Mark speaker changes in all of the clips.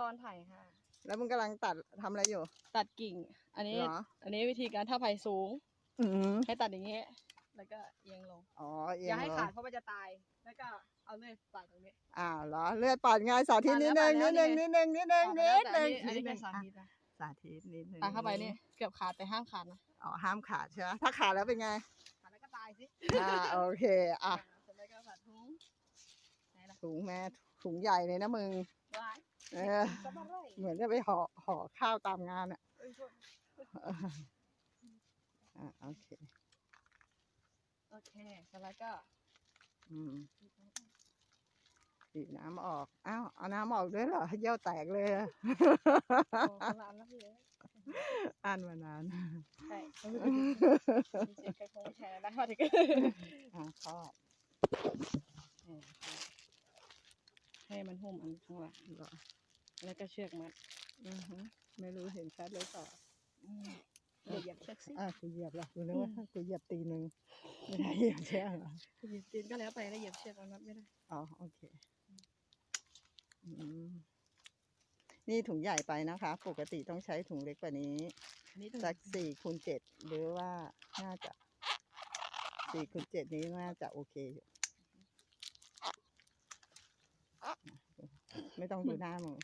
Speaker 1: ตอนไผ่ค่ะ
Speaker 2: แล้วมึงกำลังตัดทำอะไรอยู่
Speaker 1: ตัดกิ่ง อันนี้
Speaker 2: เหรอ
Speaker 1: อันนี้วิธีการถ้าไผ่สูง
Speaker 2: อืม
Speaker 1: ให้ตัดอย่างเงี้ยแล้วก็เอียงลง
Speaker 2: อ๋อเอี
Speaker 1: อยย่างให้
Speaker 2: เหรอ
Speaker 1: ขาดเพราะมันจะตาย แล้วก็เอาเลื่อยปาดตรงนี้
Speaker 2: อ้าวเหรอเลือดปาดไงสาธิต
Speaker 1: ปาด
Speaker 2: นิด
Speaker 1: แล้
Speaker 2: นึ
Speaker 1: ว
Speaker 2: งนิดนึง
Speaker 1: ปาดแล้ว
Speaker 2: นิดนึงนิดนึงนิด
Speaker 1: แต่
Speaker 2: นึง
Speaker 1: อันนี้อันนี้
Speaker 2: นิ
Speaker 1: เป็
Speaker 2: ด
Speaker 1: น
Speaker 2: นึง
Speaker 1: สาธิตนะ
Speaker 2: สาธิตนิดนึง
Speaker 1: ตัดเข้าไปนี่เกือบขาดแต่ห้ามขาดนะ
Speaker 2: อ๋อห้ามขาดใช่ไหมถ้าขาดแล้วเป็นไง
Speaker 1: ขาดแล้วก็ตายสิ
Speaker 2: อ่าโอเคอะ
Speaker 1: เสร็จแล้วก็ผัดทุ้งไหนล่ะ
Speaker 2: ถุงแม่ถุงใหญ่เลยนะมึง
Speaker 1: วาย
Speaker 2: เออ
Speaker 1: จะมาไร่
Speaker 2: เหมือนจะไปห่อห่อข้าวตามงานอะ
Speaker 1: เอ้ยโทษ
Speaker 2: อะโอเค
Speaker 1: โอเคเสร็จแล้วก็
Speaker 2: อืมบีบน้ำออก อ้าว เอาน้ำออกด้วยเหรอเยี่ยวแตกเลยอะ
Speaker 1: โอ้คนละอันแล้วพี่เอ้ย
Speaker 2: อ่านมานาน
Speaker 1: ใช่ต้องไปดูมีเสียงใครคงไม่แชร์นะพอถึงก็
Speaker 2: อ่าทอด
Speaker 1: ให้มันหุ้มอันข้างหลัง
Speaker 2: เหรอ
Speaker 1: แล้วก็เชือกมัด
Speaker 2: อือฮึไม่รู้เห็นชัดเลยต่อ
Speaker 1: อืมเดี๋ยวเหยียบเชือกสิ
Speaker 2: อะกูเหยียบละกูนึกว่า
Speaker 1: อืม
Speaker 2: กูเหยียบตีหนึ่งไม่ได้เหยียบเชือกเหรอ
Speaker 1: เหยียบตีนก็แล้วไปแล้วเหยียบเชือกเอานับไม่ได้
Speaker 2: อ๋อโอเคอืมนี่ถุงใหญ่ไปนะคะ ปกติต้องใช้ถุงเล็กกว่านี้
Speaker 1: อันนี้ต้อง
Speaker 2: สักสี่คูณเจ็ดหรือว่าน่าจะสี่คูณเจ็ดนี้น่าจะโอเคอยู่ไม่ต้องดูหน้ามึง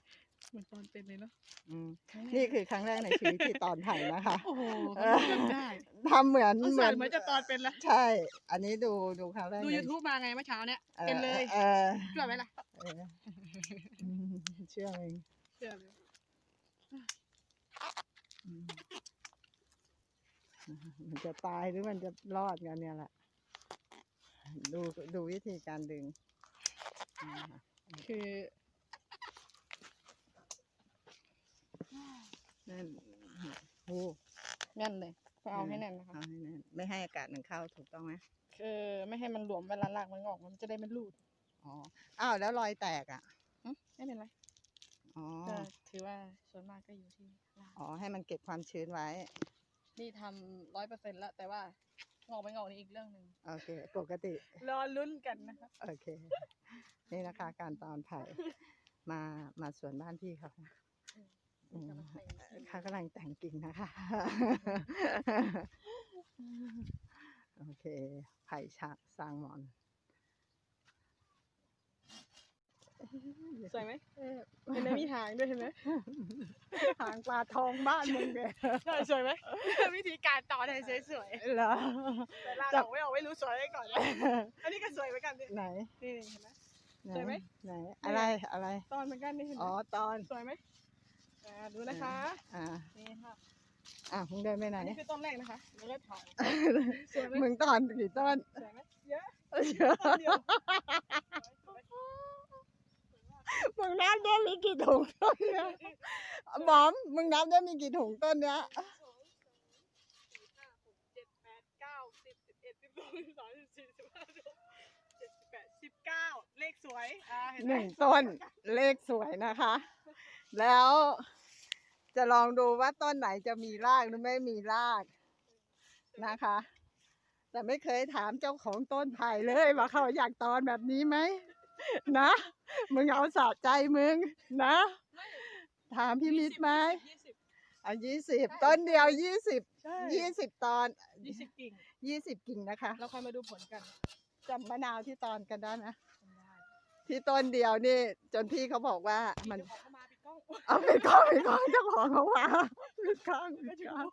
Speaker 1: เหมือนตอนเป็นเลยเนาะ
Speaker 2: อืมนี่คือครั้งแรกในชีวิตที่ตอนถ่ายนะคะ
Speaker 1: โอ้โห
Speaker 2: เออ
Speaker 1: ทำได้
Speaker 2: ทำเหมือน
Speaker 1: ต้อง
Speaker 2: เหมื
Speaker 1: ใส่
Speaker 2: อน
Speaker 1: เหมือนจะตอนเป็นละ
Speaker 2: ใช่ อันนี้ดูดูครั้งแรก
Speaker 1: ดู
Speaker 2: ใน
Speaker 1: YouTube มาไงเมื่อเช้าเนี่ย
Speaker 2: ออ
Speaker 1: เป็นเลย
Speaker 2: เออ
Speaker 1: เชื่อไหมล่ะ
Speaker 2: เอออืมเชื่อเอง
Speaker 1: เชื่อเลย
Speaker 2: อืมมันจะตายหรือมันจะรอดกันเนี่ยแหละดูดูวิธีการดึงอืม
Speaker 1: คือ
Speaker 2: นั่นโอ้
Speaker 1: แน่นเลยต้องเอาให้แน่นนะคะ
Speaker 2: เอาให้แน่นไม่ให้อากาศมันเข้าถูกต้องไหม
Speaker 1: คือไม่ให้มันหลวมเวลารากมันงอก มันจะได้ไม่รูด
Speaker 2: อ๋ออ้าวแล้วรอยแตกอะ
Speaker 1: หึไม่เป็นไร
Speaker 2: อ๋อ
Speaker 1: ก็ถือว่าส่วนมากก็อยู่ที่ราก
Speaker 2: อ๋อให้มันเก็บความชื้นไว้
Speaker 1: นี่ทำร้อยเปอร์เซ็นต์แล้ว แต่ว่างอกไม่งอกนี่อีกเรื่องหนึ่ง
Speaker 2: โอเค ปกติ
Speaker 1: รอลุ้นกันนะคะ
Speaker 2: โอเค นี่นะคะ การตอนไผ่มามาสวนบ้านพี่เขานะ อืมเขากำลังแต่งกิ่งนะคะ โอเค ไผ่ชะสร้างหมอน
Speaker 1: สวยไหมเห็นไหมมีหางด้วยเห็นไหม
Speaker 2: หางปลาทองบ้านมึงเนี่ย
Speaker 1: ใช่สวยไหมวิธีการต่อให้สวย
Speaker 2: เหรอ
Speaker 1: ๆแต่ลากออกไม่ออกไม่รู้สวยไว้ก่อนนะอันนี้ก็สวยเหมือนกันนี่
Speaker 2: ไหน
Speaker 1: นี่เห็นไหมสวยไหม
Speaker 2: ไหนอะไรอะไร
Speaker 1: ตอนเหมือนกันนี่เห็นไหม
Speaker 2: อ๋อตอน
Speaker 1: สวยไหม อ่าดูนะคะ
Speaker 2: อ่า
Speaker 1: นี่ค่ะ
Speaker 2: อะมึงเดินไปไหน
Speaker 1: อันนี้คือต้นแรกนะคะแล้วก็ถ่ายสวยไหม
Speaker 2: มึงตอนกี่ต้น
Speaker 1: สวยไหมเยอะ
Speaker 2: เยอะ
Speaker 1: ต้นเดียว
Speaker 2: มึงนับได้มีกี่ถุงต้นเนี้ยบอมมึงนับได้มีกี่ถุงต้นเนี้ย
Speaker 1: สองสามสี่ห้าหกเจ็ดแปดเก้าสิบสิบเอ็ดสิบสองสิบสามสิบสี่สิบห้าสิบหกเจ็ดสิบแปดสิบเก้าเลขสวยอ่าเห็น
Speaker 2: ห
Speaker 1: ไหม
Speaker 2: นึ่งต้นเลขสวยนะคะ แล้ว จะลองดูว่าต้นไหนจะมีรากหรือไม่มีรากนะคะ แต่ไม่เคยถามเจ้าของต้นไผ่เลยว่าเขาอยากตอนแบบนี้ไหมนะมึงเอาสะใจมึงนะ ถามพี่มิตรไหม
Speaker 1: ยี่สิบ
Speaker 2: อะยี่สิบต้นเดียวยี่สิบ
Speaker 1: ใช่
Speaker 2: ยี่สิบตอน
Speaker 1: ยี่สิบกิ่ง
Speaker 2: ยี่สิบกิ่งนะคะ
Speaker 1: เราค่อยมาดูผลกัน
Speaker 2: จำมะนาวที่ตอนกันได้ไหม
Speaker 1: ทำได้
Speaker 2: ที่ต้นเดียวนี่ จนพี่เขาบอกว่ามัน
Speaker 1: เดี๋ยวขอเข้ามาปิดกล้อง
Speaker 2: เอาไปกล้องไปกล้องเจ้าของเขาว่าไปกล้องไปกล้อง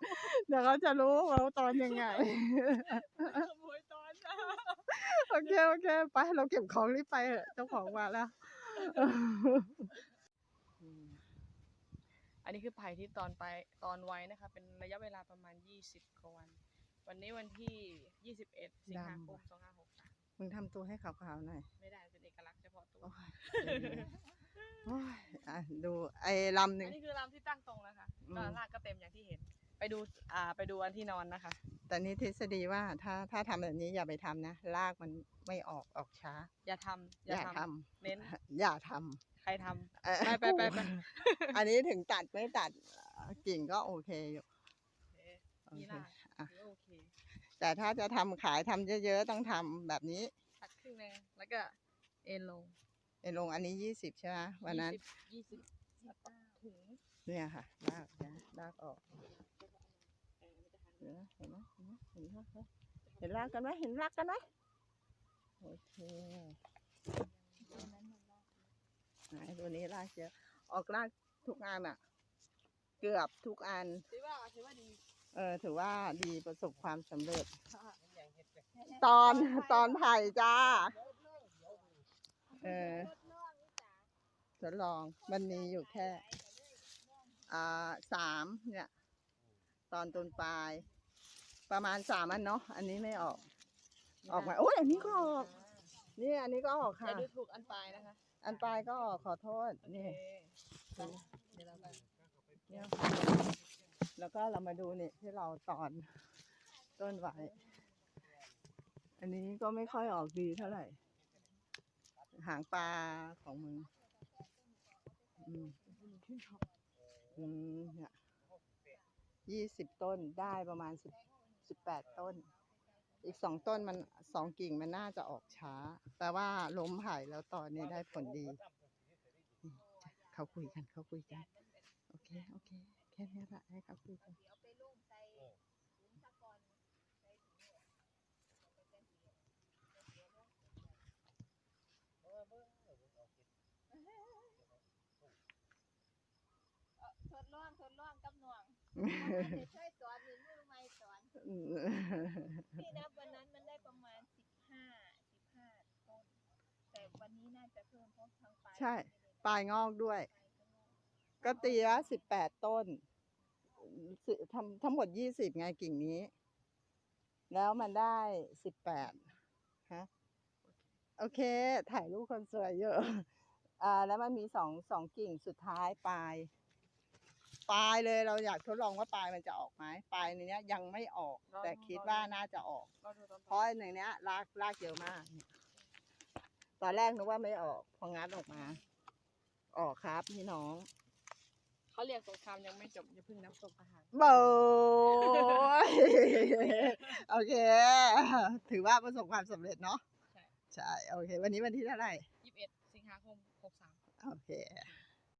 Speaker 2: เดี๋ยวเขาจะรู้ว่าตอนยังไง
Speaker 1: ขโมยตอนนะ
Speaker 2: โอเคโอเค ไปเราเก็บของรีบไปเถอะเจ้าของมาแล้ว
Speaker 1: อันนี้คือไผ่ที่ตอนไปตอนไว้นะคะ เป็นระยะเวลาประมาณยี่สิบกว่าวัน วันนี้วันที่ยี่สิบเอ็ดสิงหาคมสองห้าหกสาม
Speaker 2: มึงทำตัวให้ขาวๆหน่อย
Speaker 1: ไม่ได้เป็นเอกลักษณ์เฉพาะตัว
Speaker 2: โอ้ยโอ้ยอะดูไอ้ลำหนึ่
Speaker 1: อั
Speaker 2: ง
Speaker 1: นนี้คือลำที่ตั้งตรงแล้วค่ะ
Speaker 2: อืม
Speaker 1: ก็รากก็เต็มอย่างที่เห็น ไปดูอ่าไปดูอันที่นอนนะคะ
Speaker 2: แต่นี่ทฤษฎีว่าถ้าถ้าทำแบบนี้อย่าไปทำนะรากมันไม่ออกออกช้า
Speaker 1: อย่าทำ
Speaker 2: อย่าท
Speaker 1: เน้นำ
Speaker 2: อย่าทำ
Speaker 1: ใครทำ
Speaker 2: เอ่อ
Speaker 1: ไปไปไปไป
Speaker 2: อันนี้ถึงตัดไม่ตัดเอ่อกิ่งก็โอเคอยู่
Speaker 1: โอเค
Speaker 2: โอ
Speaker 1: นี่
Speaker 2: เค
Speaker 1: ล่ะ
Speaker 2: อะ
Speaker 1: ถือว่าโอเค
Speaker 2: แต่ถ้าจะทำขายทำเยอะๆ ต้องทำแบบนี้
Speaker 1: ตัดครึ่งแรงแล้วก็เอ็นลง
Speaker 2: เอ็นลงอันนี้ยี่สิบใช่ไหมวันนั้น
Speaker 1: ยี่สิบ
Speaker 2: เนี่ยค่ะลากนะลากออกเห็นไหมเห็นไหมเห็นไหมเห็นลากไหมเห็นลากกันไหมเห็นลากกันไหมโอเคไหนตัวนี้ลากเยอะออกลากทุกอันอะ เกือบทุกอัน
Speaker 1: ถือว่าถือว่าดี
Speaker 2: เออถือว่าดีประสบความสำเร็จ ตอนตอนไผ่จ้า เออทดลองมันมีอยู่แค่ อ่าสามเนี่ย ตอนต้นปลาย ประมาณสามอันเนาะอันนี้ไม่ออก ออกมาโอ้ยอันนี้ก็ออกนี่อันนี้ก็ออก
Speaker 1: อ
Speaker 2: ค่ะ
Speaker 1: ย่าดูถูกอันปลายนะคะ
Speaker 2: อันปลายก็ออกขอโทษนี่
Speaker 1: เดี๋ยวเราไป
Speaker 2: เนี่ยค่ะแล้วก็เรามาดูนี่ที่เราตอนต้นไว้ อันนี้ก็ไม่ค่อยออกดีเท่าไหร่ หางปลาของมึง อืมเนี่ยยี่สิบต้นได้ประมาณสิบสิบแปดต้น อีกสองต้นมันสองกิ่งมันน่าจะออกช้าแปลว่าล้มไผ่แล้วตอนนี้ได้ผลดี เขาคุยกันเขาคุยกัน โอเค โอเค แค่นี้ละให้เขาคุยกัน
Speaker 3: ทดลองทดลองกับหน่วงจะช่วยสอนหรือมือไม่สอนที่นับวันนั้นมันได้ประมาณสิบห้าสิบห้าต้นแต่วันนี้น่าจะเพิ่มเพราะทางปลาย
Speaker 2: ใช่ปลายงอกด้วย ก็ตีละสิบแปดต้นสิทำทั้งหมดยี่สิบไงกิ่งนี้ แล้วมันได้สิบแปดฮะโอเค ถ่ายรูปคนสวยเยอะอ่าแล้วมันมีสองสองกิ่งสุดท้ายปลาย ปลายเลยเราอยากทดลองว่าปลายมันจะออกไหมปลายในเนี้ยยังไม่ออก แต่คิดว่าน่าจะออก
Speaker 1: เราดูตอน
Speaker 2: เพราะไอ้ในเนี้ยลากลากเยอะมากเนี่ยตอนแรกนึกว่าไม่ออก พองัดออกมา ออกครับพี่น้อง
Speaker 1: เขาเรียกสงครามยังไม่จบอย่าเพิ่งนับศพทหาร
Speaker 2: โบย โอเค ถือว่าประสบความสำเร็จเนาะ
Speaker 1: ใช่
Speaker 2: ใช่โอเค วันนี้วันที่เท่าไหร่
Speaker 1: ยี่สิบเอ็ดสิงหาคมหกสาม
Speaker 2: โอเค
Speaker 1: ค